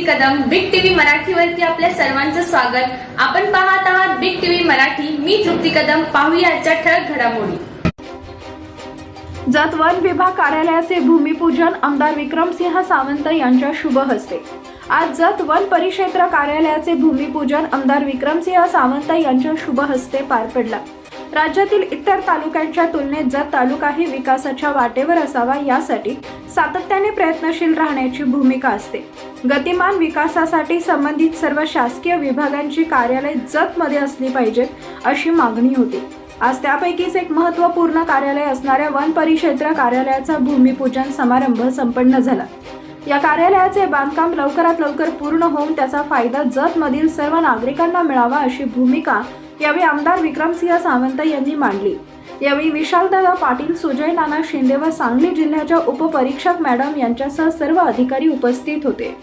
तृप्ती Kadam big TV मराठीवरती आपल्या सर्वांचं स्वागत. आपण पाहत आहात बिग टीव्ही मराठी. मी तृप्ती कदम. पाहूया आजच्या ठळक घडामोडी. जत वन विभाग कार्यालयाचे भूमिपूजन आमदार विक्रमसिंह सावंत यांच्या शुभ हस्ते. आज जत वन परिक्षेत्र कार्यालयाचे भूमिपूजन आमदार विक्रमसिंह सावंत यांच्या शुभ हस्ते पार पडला. राज्यातील इतर तालुक्यांच्या तुलनेत जत तालुकाही विकासाच्या वाटेवर असावा यासाठी सातत्याने प्रयत्नशील राहण्याची भूमिका असते. गतिमान विकासासाठी संबंधित सर्व शासकीय विभागांची कार्यालय जतमध्ये असली पाहिजेत अशी मागणी होती. आज त्यापैकीच एक महत्त्वपूर्ण कार्यालय असणाऱ्या वन परिक्षेत्र कार्यालयाचा भूमिपूजन समारंभ संपन्न झाला. या कार्यालयाचे बांधकाम लवकरात लवकर पूर्ण होऊन त्याचा फायदा जतमधील सर्व नागरिकांना मिळावा अशी भूमिका यावेळी आमदार विक्रमसिंह सावंत यांनी मांडली. यावेळी विशालदादा पाटील सुजय नाना शिंदे व सांगली जिल्ह्याच्या उपपरीक्षक मॅडम यांच्यासह सर्व अधिकारी उपस्थित होते.